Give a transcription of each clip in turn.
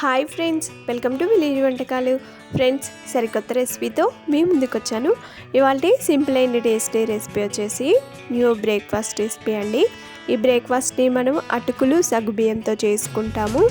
Hi friends welcome to village వంటకాలు. Friends సరికొత్త రెసిపీతో మీ ముందుకు వచ్చాను ఇవాళ సింపుల్ అయిన టేస్టీ రెసిపీ వచ్చేసి న్యూ బ్రేక్ఫాస్ట్ రెసిపీ అండి. ఈ బ్రేక్ఫాస్ట్ని మనం అటుకులు సగ్గుబియ్యంతో చేసుకుంటాము.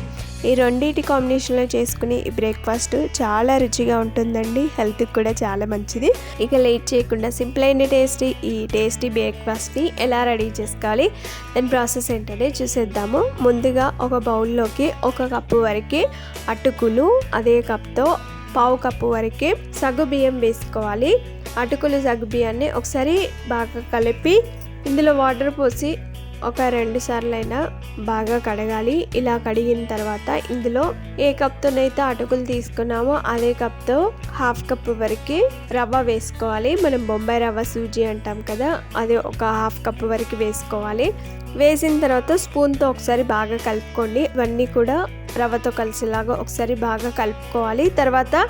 ఈ రెండింటి కాంబినేషన్లో చేసుకుని ఈ బ్రేక్ఫాస్ట్ చాలా రుచిగా ఉంటుందండి. హెల్త్కి కూడా చాలా మంచిది. ఇక లేట్ చేయకుండా సింపుల్ అయిన టేస్టీ ఈ టేస్టీ బ్రేక్ఫాస్ట్ని ఎలా రెడీ చేసుకోవాలి? దాని ప్రాసెస్ ఏంటనే చూసేద్దాము. ముందుగా ఒక బౌల్లోకి ఒక కప్పు వరకు అటుకులు అదే కప్తో పావు కప్పు వరకు సగ్గు బియ్యం వేసుకోవాలి. అటుకులు సగ్గు బియ్యాన్ని ఒకసారి బాగా కలిపి ఇందులో వాటర్ పోసి ఒక రెండు సార్లు అయినా బాగా కడగాలి. ఇలా కడిగిన తర్వాత ఇందులో ఏ కప్తోనైతే అటుకులు తీసుకున్నామో అదే కప్తో హాఫ్ కప్ వరకు రవ్వ వేసుకోవాలి. మనం బొంబాయి రవ్వ సూజీ అంటాం కదా అది ఒక హాఫ్ కప్ వరకు వేసుకోవాలి. వేసిన తర్వాత స్పూన్తో ఒకసారి బాగా కలుపుకోండి. ఇవన్నీ కూడా రవ్వతో కలిసేలాగా ఒకసారి బాగా కలుపుకోవాలి. తర్వాత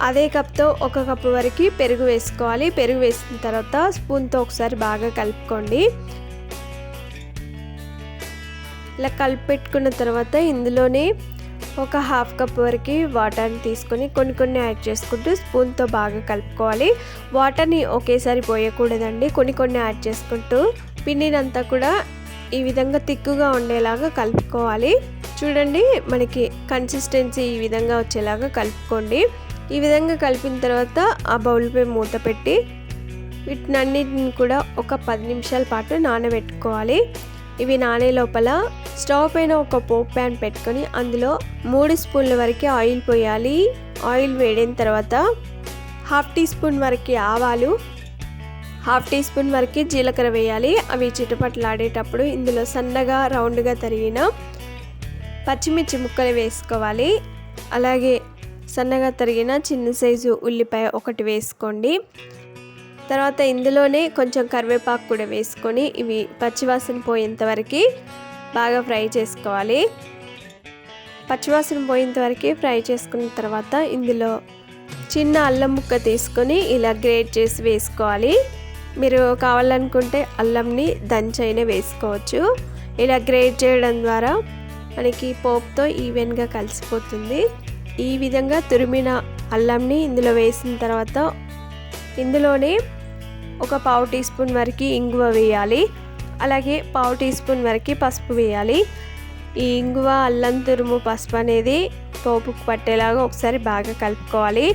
అదే కప్తో ఒక కప్పు వరకు పెరుగు వేసుకోవాలి. పెరుగు వేసిన తర్వాత స్పూన్తో ఒకసారి బాగా కలుపుకోండి. ఇలా కలిపెట్టుకున్న తర్వాత ఇందులోనే ఒక హాఫ్ కప్ వరకు వాటర్ని తీసుకొని కొన్ని కొన్ని యాడ్ చేసుకుంటూ స్పూన్తో బాగా కలుపుకోవాలి. వాటర్ని ఒకేసారి పోయకూడదండి. కొన్ని కొన్ని యాడ్ చేసుకుంటూ పిండినంతా కూడా ఈ విధంగా తిక్కుగా ఉండేలాగా కలుపుకోవాలి. చూడండి మనకి కన్సిస్టెన్సీ ఈ విధంగా వచ్చేలాగా కలుపుకోండి. ఈ విధంగా కలిపిన తర్వాత ఆ బౌల్పై మూత పెట్టి వీటినన్నిటిని కూడా ఒక పది నిమిషాల పాటు నానబెట్టుకోవాలి. ఇవి నానే లోపల. స్టవ్ పైన ఒక పోప్ ప్యాన్ పెట్టుకొని అందులో మూడు స్పూన్ల వరకు ఆయిల్ పోయాలి. ఆయిల్ వేడిన తర్వాత హాఫ్ టీ స్పూన్ వరకు ఆవాలు హాఫ్ టీ స్పూన్ వరకు జీలకర్ర వేయాలి. అవి చిటపట్లాడేటప్పుడు ఇందులో సన్నగా రౌండ్గా తరిగిన పచ్చిమిర్చి ముక్కలు వేసుకోవాలి. అలాగే సన్నగా తరిగిన చిన్న సైజు ఉల్లిపాయ ఒకటి వేసుకోండి. తర్వాత ఇందులోనే కొంచెం కరివేపాకు కూడా వేసుకొని ఇవి పచ్చివాసన పోయేంతవరకు బాగా ఫ్రై చేసుకోవాలి. పచ్చివాసన పోయేంత వరకు ఫ్రై చేసుకున్న తర్వాత ఇందులో చిన్న అల్లం ముక్క తీసుకొని ఇలా గ్రేట్ చేసి వేసుకోవాలి. మీరు కావాలనుకుంటే అల్లంని దంచైనా వేసుకోవచ్చు. ఇలా గ్రేట్ చేయడం ద్వారా మనకి పోపుతో ఈవెన్గా కలిసిపోతుంది. ఈ విధంగా తురిమిన అల్లంని ఇందులో వేసిన తర్వాత ఇందులోనే ఒక పావు టీ స్పూన్ వరకు ఇంగువ వేయాలి. అలాగే పావు టీ స్పూన్ వరకు పసుపు వేయాలి. ఈ ఇంగువ అల్లం తురుము పసుపు అనేది పోపుకు పట్టేలాగా ఒకసారి బాగా కలుపుకోవాలి.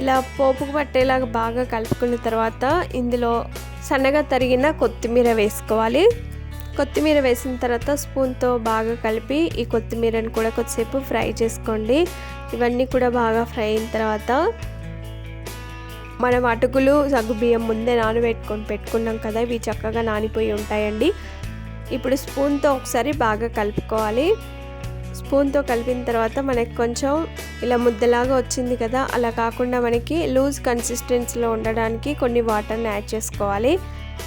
ఇలా పోపుకు పట్టేలాగా బాగా కలుపుకున్న తర్వాత ఇందులో సన్నగా తరిగిన కొత్తిమీర వేసుకోవాలి. కొత్తిమీర వేసిన తర్వాత స్పూన్తో బాగా కలిపి ఈ కొత్తిమీరని కూడా కొద్దిసేపు ఫ్రై చేసుకోండి. ఇవన్నీ కూడా బాగా ఫ్రై అయిన తర్వాత మనం అటుకులు సగ్గుబియ్యం ముందే నానబెట్టుకొని పెట్టుకున్నాం కదా ఇవి చక్కగా నానిపోయి ఉంటాయండి. ఇప్పుడు స్పూన్తో ఒకసారి బాగా కలుపుకోవాలి. స్పూన్తో కలిపిన తర్వాత మనకి కొంచెం ఇలా ముద్దలాగా వచ్చింది కదా అలా కాకుండా మనకి లూజ్ కన్సిస్టెన్సీలో ఉండడానికి కొన్ని వాటర్ని యాడ్ చేసుకోవాలి.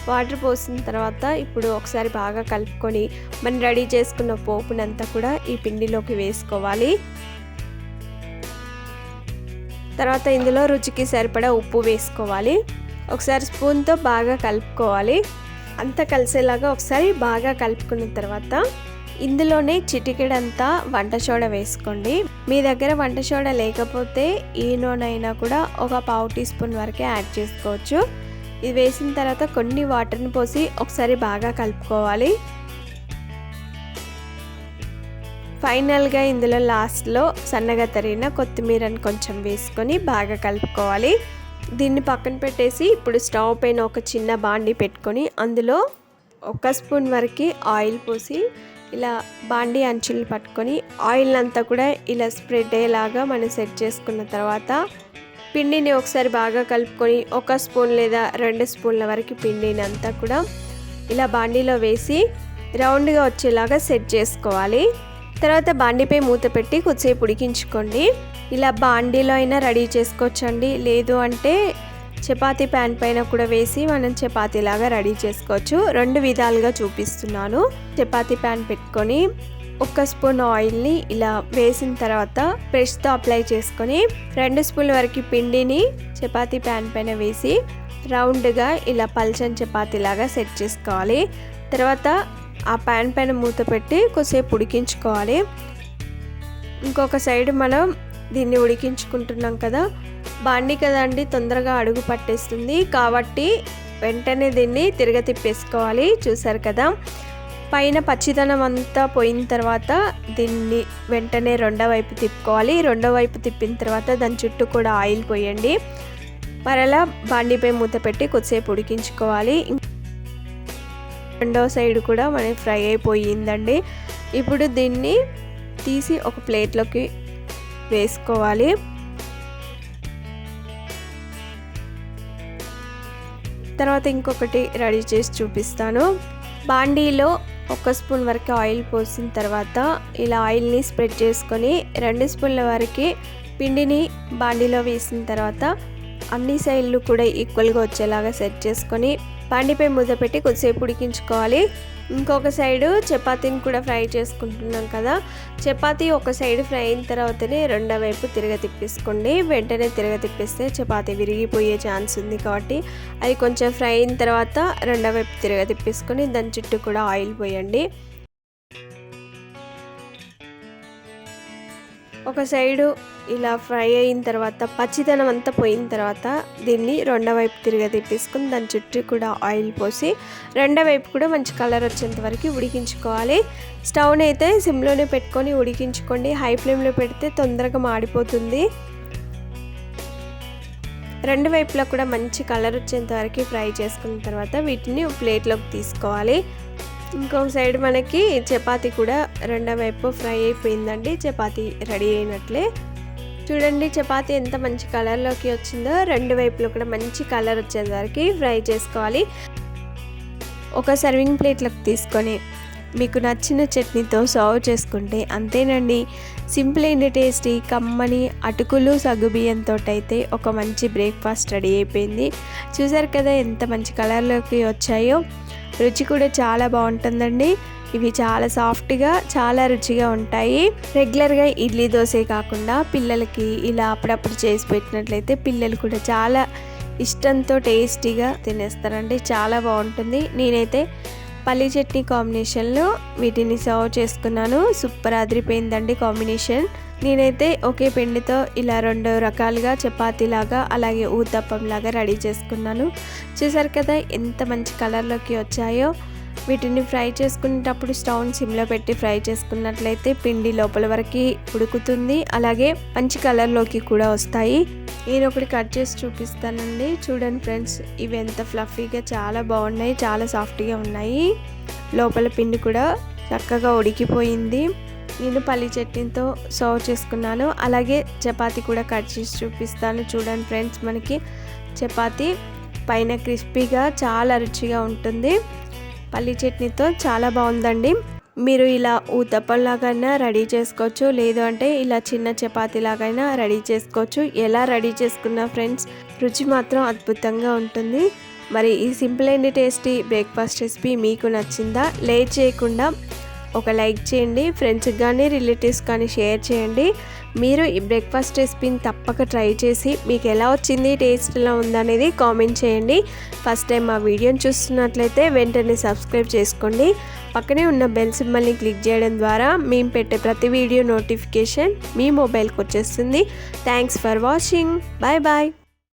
వాటర్ పోసిన తర్వాత ఇప్పుడు ఒకసారి బాగా కలుపుకొని మనం రెడీ చేసుకున్న పోపునంతా కూడా ఈ పిండిలోకి వేసుకోవాలి. తర్వాత ఇందులో రుచికి సరిపడా ఉప్పు వేసుకోవాలి. ఒకసారి స్పూన్తో బాగా కలుపుకోవాలి. అంతా కలిసేలాగా ఒకసారి బాగా కలుపుకున్న తర్వాత ఇందులోనే చిటికెడంతా వంట సోడా వేసుకోండి. మీ దగ్గర వంట సోడా లేకపోతే ఈ నూనె కూడా ఒక పావు టీ స్పూన్ వరకే యాడ్ చేసుకోవచ్చు. ఇది వేసిన తర్వాత కొన్ని వాటర్ని పోసి ఒకసారి బాగా కలుపుకోవాలి. ఫైనల్గా ఇందులో లాస్ట్లో సన్నగా తరిగిన కొత్తిమీరని కొంచెం వేసుకొని బాగా కలుపుకోవాలి. దీన్ని పక్కన పెట్టేసి ఇప్పుడు స్టవ్ పైన ఒక చిన్న బాండి పెట్టుకొని అందులో ఒక స్పూన్ వరకు ఆయిల్ పోసి ఇలా బాండి అంచులు పట్టుకొని ఆయిల్ అంతా కూడా ఇలా స్ప్రెడ్ అయ్యేలాగా మనం సెట్ చేసుకున్న తర్వాత పిండిని ఒకసారి బాగా కలుపుకొని ఒక స్పూన్ లేదా రెండు స్పూన్ల వరకు పిండిని అంతా కూడా ఇలా బాండీలో వేసి రౌండ్గా వచ్చేలాగా సెట్ చేసుకోవాలి. తర్వాత బాండీపై మూత పెట్టి కొద్దిసేపు ఉడికించుకోండి. ఇలా బాండీలో అయినా రెడీ చేసుకోవచ్చండి. లేదు అంటే చపాతీ ప్యాన్ పైన కూడా వేసి మనం చపాతీలాగా రెడీ చేసుకోవచ్చు. రెండు విధాలుగా చూపిస్తున్నాను. చపాతీ ప్యాన్ పెట్టుకొని ఒక స్పూన్ ఆయిల్ని ఇలా వేసిన తర్వాత బ్రష్తో అప్లై చేసుకొని రెండు స్పూన్ల వరకు పిండిని చపాతీ ప్యాన్ పైన వేసి రౌండ్గా ఇలా పల్చని చపాతీలాగా సెట్ చేసుకోవాలి. తర్వాత ఆ ప్యాన్ పైన మూత పెట్టి కొద్దిసేపు ఉడికించుకోవాలి. ఇంకొక సైడ్ మనం దీన్ని ఉడికించుకుంటున్నాం కదా. బాండి కదండి తొందరగా అడుగు పట్టేస్తుంది. కాబట్టి వెంటనే దీన్ని తిరగ తిప్పేసుకోవాలి. చూసారు కదా. పైన పచ్చిదనం అంతా పోయిన తర్వాత దీన్ని వెంటనే రెండో వైపు తిప్పుకోవాలి. రెండో వైపు తిప్పిన తర్వాత దాని చుట్టూ కూడా ఆయిల్ పోయండి. మరలా బాండిపై మూత పెట్టి కొద్దిసేపు ఉడికించుకోవాలి. రెండో సైడ్ కూడా మనకి ఫ్రై అయిపోయిందండి. ఇప్పుడు దీన్ని తీసి ఒక ప్లేట్లోకి వేసుకోవాలి. తర్వాత ఇంకొకటి రెడీ చేసి చూపిస్తాను. బాండీలో ఒక స్పూన్ వరకు ఆయిల్ పోసిన తర్వాత ఇలా ఆయిల్ని స్ప్రెడ్ చేసుకొని రెండు స్పూన్ల వరకు పిండిని బాండీలో వేసిన తర్వాత అన్ని సైడ్లు కూడా ఈక్వల్గా వచ్చేలాగా సెట్ చేసుకొని పండిపై ముద్ద పెట్టి కొద్దిసేపు ఉడికించుకోవాలి. ఇంకొక సైడు చపాతీని కూడా ఫ్రై చేసుకుంటున్నాం కదా. చపాతీ ఒక సైడ్ ఫ్రై అయిన తర్వాతనే రెండో వైపు తిరగ తిప్పేసుకోండి. వెంటనే తిరగ తిప్పేస్తే చపాతీ విరిగిపోయే ఛాన్స్ ఉంది కాబట్టి అది కొంచెం ఫ్రై అయిన తర్వాత రెండో వైపు తిరగ తిప్పేసుకొని దాని చుట్టూ కూడా ఆయిల్ పోయండి. ఒక సైడు ఇలా ఫ్రై అయిన తర్వాత పచ్చిదనం అంతా పోయిన తర్వాత దీన్ని రెండో వైపు తిరిగి తిప్పేసుకుని దాని చుట్టూ కూడా ఆయిల్ పోసి రెండో వైపు కూడా మంచి కలర్ వచ్చేంత వరకు ఉడికించుకోవాలి. స్టవ్ని అయితే సిమ్లోనే పెట్టుకొని ఉడికించుకోండి. హై ఫ్లేమ్లో పెడితే తొందరగా మాడిపోతుంది. రెండు వైపులా కూడా మంచి కలర్ వచ్చేంత వరకు ఫ్రై చేసుకున్న తర్వాత వీటిని ప్లేట్లోకి తీసుకోవాలి. ఇంకొక సైడ్ మనకి చపాతి కూడా రెండో వైపు ఫ్రై అయిపోయిందండి. చపాతి రెడీ అయినట్లే. చూడండి చపాతి ఎంత మంచి కలర్లోకి వచ్చిందో. రెండు వైపులో కూడా మంచి కలర్ వచ్చేసరికి ఫ్రై చేసుకోవాలి. ఒక సర్వింగ్ ప్లేట్లకు తీసుకొని మీకు నచ్చిన చట్నీతో సర్వ్ చేసుకుంటే అంతేనండి. సింపుల్ అండ్ టేస్టీ కమ్మని అటుకులు సగ్గుబియ్యంతో అయితే ఒక మంచి బ్రేక్ఫాస్ట్ రెడీ అయిపోయింది. చూసారు కదా ఎంత మంచి కలర్లోకి వచ్చాయో. రుచి కూడా చాలా బాగుంటుందండి. ఇవి చాలా సాఫ్ట్గా చాలా రుచిగా ఉంటాయి. రెగ్యులర్గా ఇడ్లీ దోశ కాకుండా పిల్లలకి ఇలా అప్పుడప్పుడు చేసి పెట్టినట్లయితే పిల్లలు కూడా చాలా ఇష్టంతో టేస్టీగా తినేస్తారండి. చాలా బాగుంటుంది. నేనైతే పల్లి చట్నీ కాంబినేషన్లో వీటిని సర్వ్ చేసుకున్నాను. సూపర్ అదిరిపోయిందండి కాంబినేషన్. నేనైతే ఒకే పిండితో ఇలా రెండు రకాలుగా చపాతీలాగా అలాగే ఊతప్పంలాగా రెడీ చేసుకున్నాను. చూసారు కదా ఎంత మంచి కలర్లోకి వచ్చాయో. వీటిని ఫ్రై చేసుకునేటప్పుడు స్టవ్ని సిమ్లో పెట్టి ఫ్రై చేసుకున్నట్లయితే పిండి లోపల వరకు ఉడుకుతుంది. అలాగే మంచి కలర్లోకి కూడా వస్తాయి. నేను ఒకటి కట్ చేసి చూపిస్తానండి. చూడండి ఫ్రెండ్స్ ఇవి ఎంత ఫ్లఫీగా చాలా బాగున్నాయి చాలా సాఫ్ట్గా ఉన్నాయి. లోపల పిండి కూడా చక్కగా ఉడికిపోయింది. నేను పల్లి చట్నీతో సర్వ్ చేసుకున్నాను. అలాగే చపాతి కూడా కట్ చేసి చూపిస్తాను. చూడండి ఫ్రెండ్స్ మనకి చపాతి పైన క్రిస్పీగా చాలా రుచిగా ఉంటుంది. పల్లి చట్నీతో చాలా బాగుందండి. మీరు ఇలా ఊతప్పంలాగైనా రెడీ చేసుకోవచ్చు. లేదు అంటే ఇలా చిన్న చపాతీ లాగైనా రెడీ చేసుకోవచ్చు. ఎలా రెడీ చేసుకున్నా ఫ్రెండ్స్ రుచి మాత్రం అద్భుతంగా ఉంటుంది. మరి ఈ simple and tasty breakfast recipe మీకు నచ్చిందా? లేట్ చేయకుండా ఒక లైక్ చేయండి ఫ్రెండ్స్కి కానీ రిలేటివ్స్ కానీ షేర్ చేయండి. మీరు ఈ బ్రేక్ఫాస్ట్ రెసిపీని తప్పక ట్రై చేసి మీకు ఎలా వచ్చింది టేస్ట్ ఎలా ఉందనేది కామెంట్ చేయండి. ఫస్ట్ టైం మా వీడియోని చూస్తున్నట్లయితే వెంటనే సబ్స్క్రైబ్ చేసుకోండి. పక్కనే ఉన్న బెల్ సింబల్ని క్లిక్ చేయడం ద్వారా మేము పెట్టే ప్రతి వీడియో నోటిఫికేషన్ మీ మొబైల్కి వచ్చేస్తుంది. Thanks for watching. Bye bye.